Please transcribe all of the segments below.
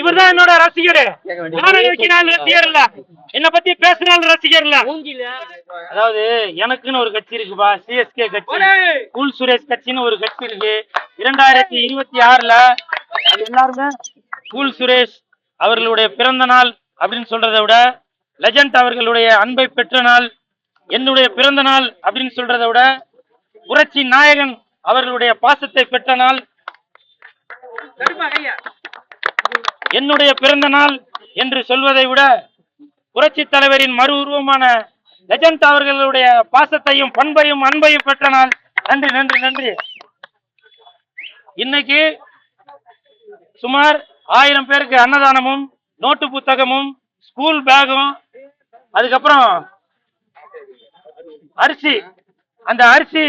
இவர்தான் என்னோட ரசிகர். நானும் வைக்கிறாள் ரசிகர் இல்ல என்ன பத்தி பேசுறாள் ரசிகர் இல்ல அதாவது எனக்குன்னு ஒரு கட்சி இருக்குப்பா சிஎஸ்கே கட்சி. கூல் சுரேஷ் கட்சின்னு ஒரு கட்சி இருக்கு. இரண்டாயிரத்தி இருபத்தி ஆறுல அது எல்லாருமே கூல் சுரேஷ் அவர்களுடைய பிறந்த நாள் அப்படின்னு சொல்றதை விட லெஜண்ட் அவர்களுடைய அன்பை பெற்ற நாள் என்னுடைய பிறந்த நாள் அப்படின்னு சொல்றதை விட புரட்சி நாயகன் அவர்களுடைய பாசத்தை பெற்ற நாள். என்னுடைய பிறந்த நாள் என்று சொல்வதை விட புரட்சி தலைவரின் மறு உருவமான லெஜண்ட் அவர்களுடைய பாசத்தையும் பண்பையும் அன்பையும் பெற்ற நாள். நன்றி நன்றி நன்றி. இன்னைக்கு சுமார் ஆயிரம் பேருக்கு அன்னதானமும் நோட்டு புத்தகமும் ஸ்கூல் பேகும் அதுக்கப்புறம் அரிசி. அந்த அரிசி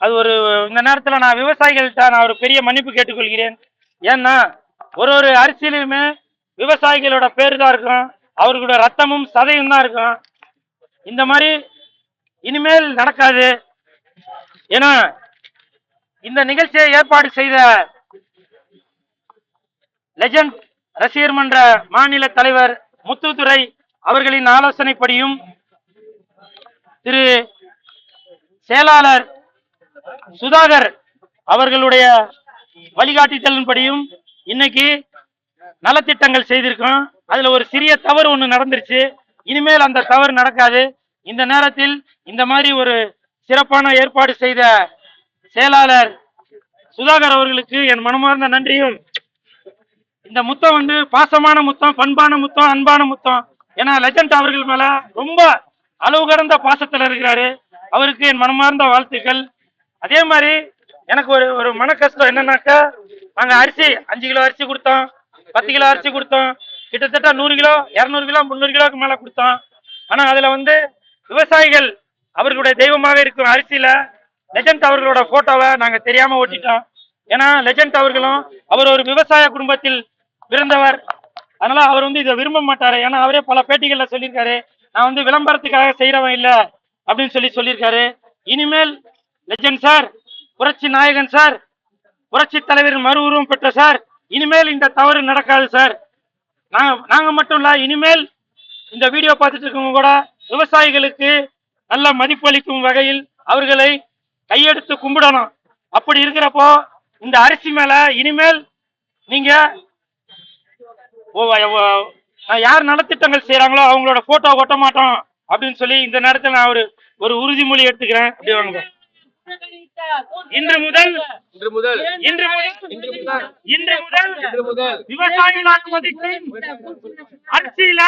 அது ஒரு இந்த நேரத்தில் நான் விவசாயிகள்கிட்ட நான் ஒரு பெரிய மன்னிப்பு கேட்டுக்கொள்கிறேன். ஏன்னா ஒரு ஒரு அரிசியிலுமே விவசாயிகளோட பேர் தான் இருக்கும். அவர்களோட ரத்தமும் சதையும் தான் இருக்கும். இந்த மாதிரி இனிமேல் நடக்காது. ஏன்னா இந்த நிகழ்ச்சியை ஏற்பாடு செய்த லெஜண்ட் ரசிகர் மன்ற மாநில தலைவர் முத்துத்துறை அவர்களின் ஆலோசனைப்படியும் திரு செயலாளர் சுதாகர் அவர்களுடைய வழிகாட்டுதலின்படியும் இன்னைக்கு நலத்திட்டங்கள் செய்திருக்கோம். அதுல ஒரு சிறிய தவறு ஒண்ணு நடந்துருச்சு. இனிமேல் அந்த தவறு நடக்காது. இந்த நேரத்தில் இந்த மாதிரி ஒரு சிறப்பான ஏற்பாடு செய்த செயலாளர் சுதாகர் அவர்களுக்கு என் மனமார்ந்த நன்றியும். இந்த முத்தம் வந்து பாசமான முத்தம் பண்பான முத்தம் அன்பான முத்தம் ஏன்னா லெஜண்ட் அவர்கள் மேல ரொம்ப அளவு கடந்த பாசத்துல இருக்கிறாரு. அவருக்கு என் மனமார்ந்த வாழ்த்துக்கள். அதே மாதிரி எனக்கு ஒரு ஒரு மன கஷ்டம் என்னன்னாக்கா நாங்க அரிசி. அஞ்சு கிலோ அரிசி கொடுத்தோம். பத்து கிலோ அரிசி கொடுத்தோம். கிட்டத்தட்ட நூறு கிலோ இரநூறு கிலோ முந்நூறு கிலோக்கு மேல கொடுத்தோம். ஆனா அதுல வந்து விவசாயிகள் அவர்களுடைய தெய்வமாக இருக்கும் அரிசியில லெஜண்ட் அவர்களோட போட்டோவை நாங்க தெரியாம ஓட்டிட்டோம். ஏன்னா லெஜண்ட் அவர்களும் அவர் ஒரு விவசாய குடும்பத்தில் பிறந்தவர். அதனால அவர் வந்து இதை விரும்ப மாட்டாரு. ஏன்னா அவரே பல பேட்டிகள்ல சொல்லியிருக்காரு. நான் வந்து விளம்பரத்துக்காக செய்யறவன் இல்ல அப்படின்னு சொல்லி சொல்லியிருக்காரு. இனிமேல் லெஜண்ட் சார் புரட்சி நாயகன் சார் புரட்சி தலைவரின் மறு உருவம் பெற்ற சார் இனிமேல் இந்த தவறு நடக்காது சார். நாங்க நாங்க மட்டும் இல்ல இனிமேல் இந்த வீடியோ பார்த்துட்டு இருக்கவங்க கூட விவசாயிகளுக்கு நல்ல மதிப்பளிக்கும் வகையில் அவர்களை கையெடுத்து கும்பிடணும். அப்படி இருக்கிறப்போ இந்த அரிசி மேல இனிமேல் நீங்க ஓ- ஓ- யார் நலத்திட்டங்கள் செய்யறாங்களோ அவங்களோட போட்டோ ஒட்ட மாட்டோம் அப்படின்னு சொல்லி இந்த நேரத்தில் நான் ஒரு ஒரு உறுதிமொழி எடுத்துக்கிறேன். அப்படி வாங்க இன்று முதல் இன்று முதல் இன்று முதல் இன்று முதல் இன்று முதல் இன்று முதல் விவசாயிகளாக மதிக்கும் அரிசியில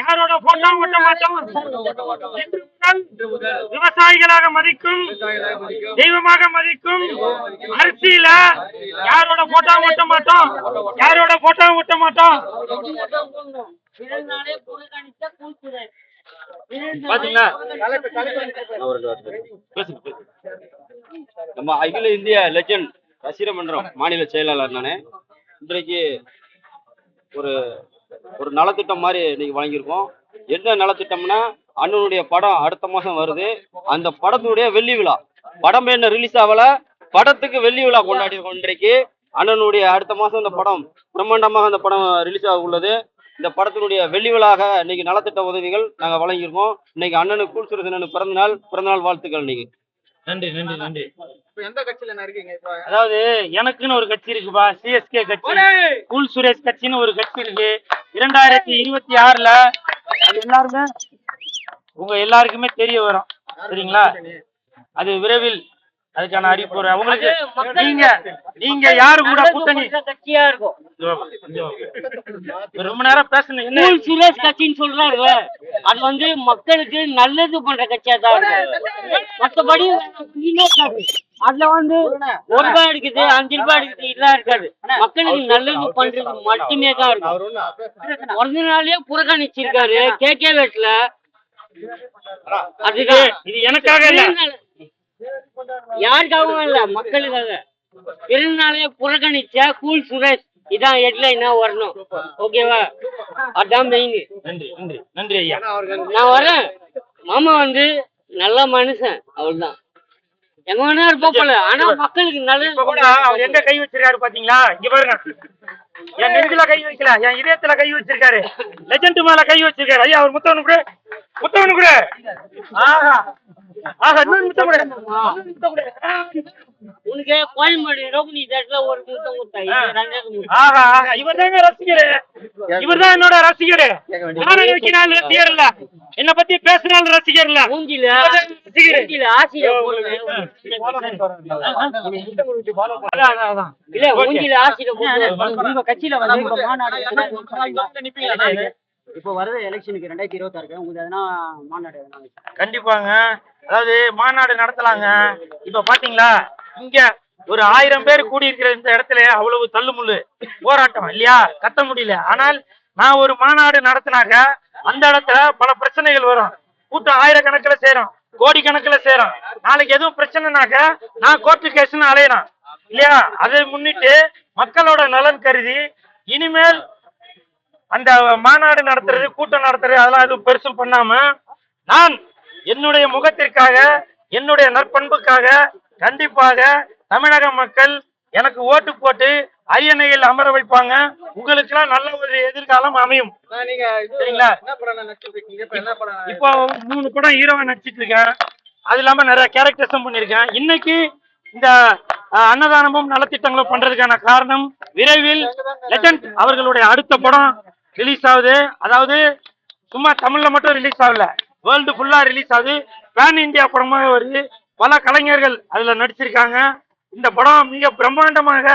யாரோட போட்டோ ஒட்ட மாட்டோம்? ஓட்ட மாட்டோம். இன்று முதல் இன்று முதல் விவசாயிகளாக மதிக்கும் விவசாயிகளாக மதிக்கும் தெய்வமாக மதிக்கும் அரிசியில யாரோட போட்டோ ஒட்ட மாட்டோம்? யாரோட போட்டோ ஒட்ட மாட்டோம்? பாத்தீங்களா? பேசுங்க பேசுங்க. நம்ம அகில இந்திய லெஜண்ட் ரசிகர் மன்றம் மாநில செயலாளர் நானு. இன்றைக்கு ஒரு ஒரு நலத்திட்டம் மாதிரி இன்னைக்கு வழங்கியிருக்கோம். என்ன நலத்திட்டம்னா அண்ணனுடைய படம் அடுத்த மாசம் வருது. அந்த படத்துடைய வெள்ளி விழா. படம் என்ன ரிலீஸ் ஆகல. படத்துக்கு வெள்ளி விழா கொண்டாடி இருக்கோம் இன்றைக்கு. அண்ணனுடைய அடுத்த மாசம் இந்த படம் பிரம்மாண்டமாக அந்த படம் ரிலீஸ் ஆக உள்ளது. இந்த படத்தினுடைய வெள்ளி விழாக இன்னைக்கு நலத்திட்ட உதவிகள் நாங்க வழங்கியிருக்கோம். இன்னைக்கு அண்ணனுக்கு கூல் சுரேசன் பிறந்த நாள் பிறந்த நாள் வாழ்த்துக்கள் இன்னைக்கு. நன்றி நன்றி நன்றி. எந்த கட்சியில இருக்கீங்க? அதாவது எனக்குன்னு ஒரு கட்சி இருக்குப்பா சிஎஸ்கே கட்சி. கூல் சுரேஷ் கட்சின்னு ஒரு கட்சி இருக்கு. இரண்டாயிரத்தி இருபத்தி ஆறுல அது எல்லாருமே உங்க எல்லாருக்குமே தெரிய வரும். சரிங்களா? அது விரைவில் அதுக்கான அறிவிப்பு வரும். உங்களுக்கு நீங்க நீங்க யாரு கூட கூட்டணி? கட்சியா இருக்கும். ரொம்ப நேரம் பேசணும் சுரேஷ் கட்சின்னு சொல்றாருல்ல அது வந்து மக்களுக்கு நல்லது பண்ற கட்சியா தான் மத்தபடி. அதுல வந்து ஒரு ரூபாய் எடுக்குது அஞ்சு ரூபாய் எடுக்குது இதெல்லாம் இருக்காது. மக்களுக்கு நல்லது பண்றது மட்டுமே தான் இருக்கும் ஒரு நாளே புறக்கணிச்சிருக்காரு. K K வேட்ல. அதுதான் இது எனக்காக இல்ல. யாருக்காகவும் இல்ல? மக்களுக்காக. பிறந்தநாளே புறக்கணிச்சா கூல் சுரேஷ். இதான் ஹெட்லைனா வரணும். ஓகேவா அதான் மெயின் நன்றி நன்றி. நன்றி ஐயா. நான் வரேன். மாமா வந்து நல்ல மனுஷன் அவ்வளவுதான் எங்க வேணா இருப்பா போல. ஆனா மக்களுக்கு இப்ப கூட நல்லது அவர் எங்க கை வச்சிருக்காரு பாத்தீங்களா? இங்க பாருங்க. என் நெஞ்சில கை வைக்கல என் இதயத்துல கை வச்சிருக்காரு. லெஜண்ட் மேல கை வச்சிருக்காரு. ஐயா அவர் முத்தவனு கூட. முத்தவனு கூட. ஆஹா. உனக்கு கோயம்பேடு ரோகிணி தேட்டர்ல ஒரு முத்தம் கொடுத்தா இது ரெண்டாவது முத்தம் ஆஹா ஆஹா இவர் தாங்க ரசிகரு. இவர் தான் என்னோட ரசிகரு. நானும் வைக்கிறாள் ரசிகர் இல்ல. என்ன பத்தி பேசுறாள் ரசிகர். இல்ல மூஞ்சில ரசிகர் இல்ல மூஞ்சில உங்க கட்சியில வந்து இப்ப மாநாடு நிப்பீங்களா? இப்போ வருது எலெக்ஷனுக்கு ரெண்டாயிரத்தி இருபத்தாறுக்கு உங்களுக்கு எதனா மாநாடு கண்டிப்பாங்க. அதாவது மாநாடு நடத்தலாங்க. இப்ப பாத்தீங்களா? இங்க ஒரு ஆயிரம் பேர் கூடி இருக்கிற இந்த இடத்துல அவ்வளவு தள்ளுமுள்ளு போராட்டம் இல்லையா? கத்த முடியல. ஆனால் நான் ஒரு மாநாடு நடத்தினாக்க அந்த இடத்துல பல பிரச்சனைகள் வரும். கூட்டம் ஆயிரக்கணக்கில் சேரும் கோடிக்கணக்கில் சேரும். நாளைக்கு எதுவும் பிரச்சனைனாக்க நான் கோர்ட்டு கேஸ்னு அலையணும் இல்லையா? அதை முன்னிட்டு மக்களோட நலன் கருதி இனிமேல் அந்த மாநாடு நடத்துறது கூட்டம் நடத்துறது அதெல்லாம் எதுவும் பெருசு பண்ணாம நான் என்னுடைய முகத்திற்காக என்னுடைய நற்பண்புக்காக கண்டிப்பாக தமிழக மக்கள் எனக்கு ஓட்டு போட்டு அரியணையில் அமர வைப்பாங்க. உங்களுக்கெல்லாம் நல்ல ஒரு எதிர்காலம் அமையும். சரிங்களா? இப்ப மூணு படம் ஹீரோவா நடிச்சிட்டு இருக்கேன் அது இல்லாம நிறைய கேரக்டர்ஸும் பண்ணியிருக்கேன். இன்னைக்கு இந்த அன்னதானமும் நலத்திட்டங்களும் பண்றதுக்கான காரணம் விரைவில் லெஜண்ட் அவர்களுடைய அடுத்த படம் ரிலீஸ் ஆகுது. அதாவது சும்மா தமிழ்ல மட்டும் ரிலீஸ் ஆகல. வேர்ல்டு ஃபுல்லா ரிலீஸ் ஆகுது. பேன் இந்தியா படமாக வருது. பல கலைஞர்கள் அதுல நடிச்சிருக்காங்க. இந்த படம் மிக பிரம்மாண்டமாக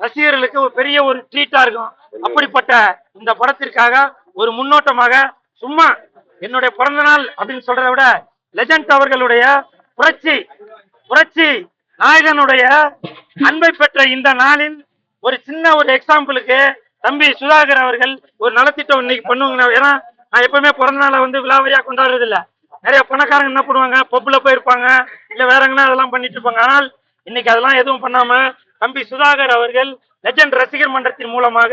ரசிகர்களுக்கு ஒரு பெரிய ஒரு ட்ரீட்டா இருக்கும். அப்படிப்பட்ட இந்த படத்திற்காக ஒரு முன்னோட்டமாக சும்மா என்னுடைய பிறந்த நாள் அப்படின்னு சொல்றதை விட லெஜண்ட் அவர்களுடைய புரட்சி புரட்சி நாயகனுடைய அன்பை பெற்ற இந்த நாளில் ஒரு சின்ன ஒரு எக்ஸாம்பிளுக்கு தம்பி சுதாகர் அவர்கள் ஒரு நலத்திட்டம் இன்னைக்கு பண்ணுவாங்க. ஏன்னா நான் எப்பவுமே பிறந்த நாளை வந்து விழாவரியா கொண்டாடுறது இல்ல நிறைய பணக்காரங்க என்ன பண்ணுவாங்க? பப்புல போயிருப்பாங்க. இல்ல வேற எங்கன்னா அதெல்லாம் பண்ணிட்டு இருப்பாங்க. ஆனால் இன்னைக்கு அதெல்லாம் எதுவும் பண்ணாம தம்பி சுதாகர் அவர்கள் லெஜண்ட் ரசிகர் மன்றத்தின் மூலமாக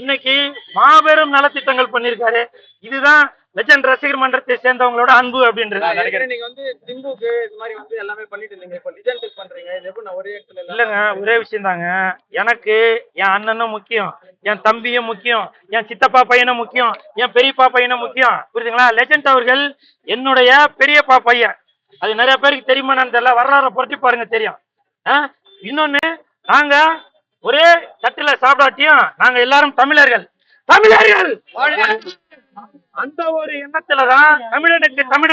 இன்னைக்கு மாபெரும் நலத்திட்டங்கள் பண்ணியிருக்காரு. இதுதான் லெஜண்ட் ரசிகர் மன்றத்தை சேர்ந்தவங்களோட அன்பு அப்படின்றது. நீங்க வந்து திம்புக்கு இது மாதிரி வந்து எல்லாமே பண்ணிட்டு இருந்தீங்க. இப்ப லிஜெண்டுக்கு பண்றீங்க. இது எப்படி நான் ஒரே இடத்துல இல்ல? இல்லைங்க ஒரே விஷயம் தாங்க எனக்கு என் அண்ணனும் முக்கியம். என் தம்பியும் முக்கியம் என் சித்தப்பா பையனும் முக்கியம் என் பெரியப்பா பையனும் முக்கியம். புரியுதுங்களா? லெஜண்ட் அவர்கள் என்னுடைய பெரியப்பா பையன். அது நிறைய பேருக்கு தெரியுமா நான் தெரியல. வரலாறு புரட்டி பாருங்க தெரியும். ஆ? இன்னொன்னு நாங்க ஒரே தட்டுல சாப்பிடாட்டியும் நாங்க எல்லாரும் தமிழர்கள். தமிழர்கள்! அந்த ஒரு எண்ணத்துலதான் தமிழனுக்கு தமிழ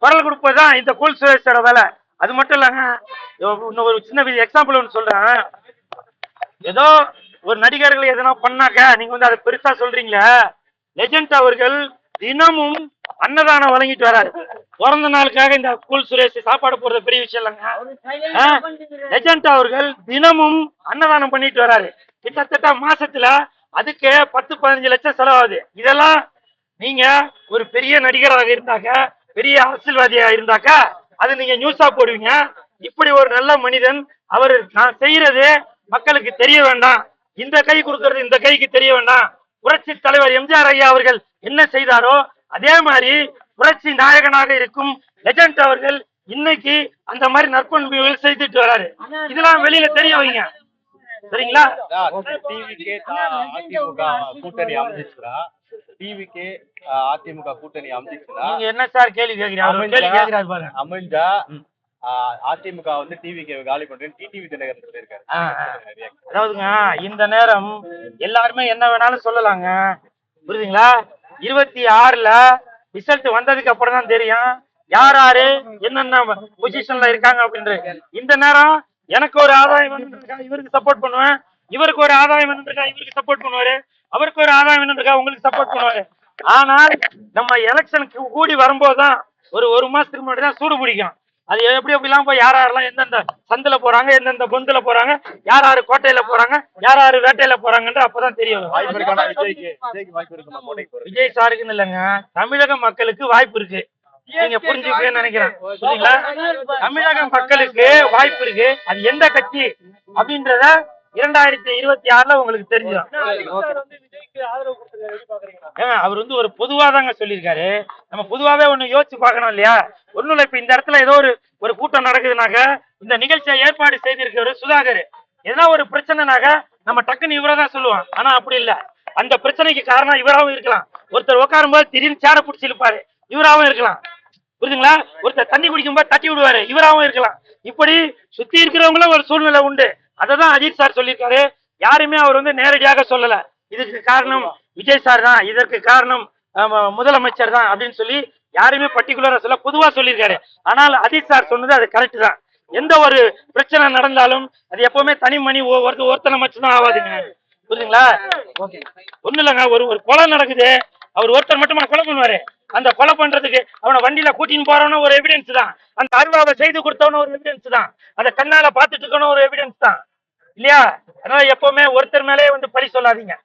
குரல் கொடுப்பதுதான் இந்த கூல் சுரேஷோட வேலை. அது மட்டும் இல்லைங்க இன்னும் ஒரு சின்ன எக்ஸாம்பிள் ஒன்று சொல்றேன். ஏதோ ஒரு நடிகர்கள் எதனா பண்ணாக்க நீங்க வந்து அதை பெருசா சொல்றீங்களே? லெஜண்ட் அவர்கள் தினமும் அன்னதானம் வழங்கிட்டு வராரு. பிறந்த நாளுக்காக இந்த கூல் சுரேஷ் சாப்பாடு போடுறது பெரிய விஷயம் இல்லைங்க. லெஜண்ட் அவர்கள் தினமும் அன்னதானம் பண்ணிட்டு வராரு. கிட்டத்தட்ட மாசத்துல அதுக்கு பத்து பதினஞ்சு லட்சம் செலவாகுது. இதெல்லாம் நீங்க ஒரு பெரிய நடிகராக இருந்தாக்க பெரிய அரசியல்வாதியா இருந்தாக்க அது நீங்க நியூஸா போடுவீங்க. இப்படி ஒரு நல்ல மனிதன் அவர் நான் செய்யறது மக்களுக்கு தெரிய வேண்டாம். இந்த கை கொடுக்கறது இந்த கைக்கு தெரிய வேண்டாம். புரட்சி தலைவர் எம்ஜிஆர் ஐயா அவர்கள் என்ன செய்தாரோ அதே மாதிரி புரட்சி நாயகனாக இருக்கும் லெஜண்ட் அவர்கள் இன்னைக்கு அந்த மாதிரி நற்பண்புகள் செய்துட்டு வராரு. இதெல்லாம் வெளியில தெரிய வைங்க. சரிங்களா? கூட்டணி அமைஞ்சிச்சுன்னா டிவிக்கே அதிமுக கூட்டணி அமைஞ்சிச்சுன்னா நீங்க என்ன சார் கேள்வி கேக்குறீங்க? கேள்வி கேக்குறாரு பாருங்க. அமைஞ்சா அதிமுக வந்து டிவிக்கு காலி பண்றேன்னு டிடிவி தினகரன் சொல்லியிருக்காரு. அதாவதுங்க இந்த நேரம் எல்லாருமே என்ன வேணாலும் சொல்லலாங்க. புரியுதுங்களா? இருபத்தி ஆறுல ரிசல்ட் வந்ததுக்கு அப்புறம் தான் தெரியும். யார் யாரு என்னென்ன பொசிஷன்ல இருக்காங்க அப்படின்றது இந்த நேரம் எனக்கு ஒரு ஆதாயம் வேணுன்றதுக்காக இவருக்கு சப்போர்ட் பண்ணுவேன். இவருக்கு ஒரு ஆதாயம் வேணுன்றதுக்காக இவருக்கு சப்போர்ட் பண்ணுவாரு. அவருக்கு ஒரு ஆதாயம் வேணுன்றதுக்காக உங்களுக்கு சப்போர்ட் பண்ணுவாரு. ஆனால் நம்ம எலெக்ஷனுக்கு கூடி வரும்போது தான் ஒரு ஒரு மாசத்துக்கு முன்னாடி தான் சூடு பிடிக்கும். அது எப்படி எப்படிலாம் போய் யார் யாரெல்லாம் எந்தெந்த சந்தில போறாங்க எந்தெந்த பொந்துல போறாங்க யார் யாரு கோட்டையில போறாங்க யார் யாரு வேட்டையில போறாங்கன்ற அப்பதான் தெரியும். விஜய் சாருக்குன்னு இல்லைங்க தமிழக மக்களுக்கு வாய்ப்பு இருக்கு. நீங்க புரிஞ்சுக்கன்னு நினைக்கிறேன். புரியுங்களா தமிழக மக்களுக்கு வாய்ப்பு இருக்கு. அது எந்த கட்சி அப்படின்றத இரண்டாயிரத்தி இருபத்தி ஆறுல உங்களுக்கு தெரிஞ்சிடும். அவர் வந்து ஒரு பொதுவா தாங்க சொல்லியிருக்காரு. நம்ம பொதுவாவே ஒண்ணு யோசிச்சு பார்க்கணும் இல்லையா? ஒண்ணும் இல்ல இப்ப இந்த இடத்துல ஏதோ ஒரு ஒரு கூட்டம் நடக்குதுனாக்க இந்த நிகழ்ச்சியை ஏற்பாடு செய்திருக்கிறவர் சுதாகர். எதனா ஒரு பிரச்சனைனாக்க நம்ம டக்குன்னு இவரதான் சொல்லுவோம் ஆனா அப்படி இல்ல. அந்த பிரச்சனைக்கு காரணம் இவராவும் இருக்கலாம். ஒருத்தர் உட்காரும் போது திடீர்னு சேர பிடிச்சிருப்பாரு இவராவும் இருக்கலாம். புரியுதுங்களா? ஒருத்தர் தண்ணி குடிக்கும்போது தட்டி விடுவாரு. இவராவும் இருக்கலாம். இப்படி சுத்தி இருக்கிறவங்களும் ஒரு சூழ்நிலை உண்டு. அதை தான் அஜித் சார் சொல்லியிருக்காரு. யாருமே அவர் வந்து நேரடியாக சொல்லல. இதுக்கு காரணம் விஜய் சார் தான். இதற்கு காரணம் முதலமைச்சர் தான் அப்படின்னு சொல்லி யாருமே பர்டிகுலரா சொல்ல பொதுவா சொல்லியிருக்காரு. ஆனால் அஜித் சார் சொன்னது அது கரெக்ட் தான். எந்த ஒரு பிரச்சனை நடந்தாலும் அது எப்பவுமே தனி மணி ஒருத்த ஒருத்தனை மட்டும்தான் ஆகாதுங்க புரியுதுங்களா? ஓகே ஒண்ணும் இல்லைங்க ஒரு ஒரு கொலை நடக்குது. அவர் ஒருத்தர் மட்டுமா கொலை பண்ணுவாரு. அந்த கொலை பண்றதுக்கு அவனை வண்டியில கூட்டின்னு போறவன ஒரு எவிடன்ஸ் தான். அந்த அருவாவை செய்து கொடுத்தவன ஒரு எவிடன்ஸ் தான். அந்த கண்ணால பாத்துட்டு இருக்கவன ஒரு எவிடன்ஸ் தான். இல்லையா? அதனால எப்பவுமே ஒருத்தர் மேலே வந்து பழி சொல்லாதீங்க.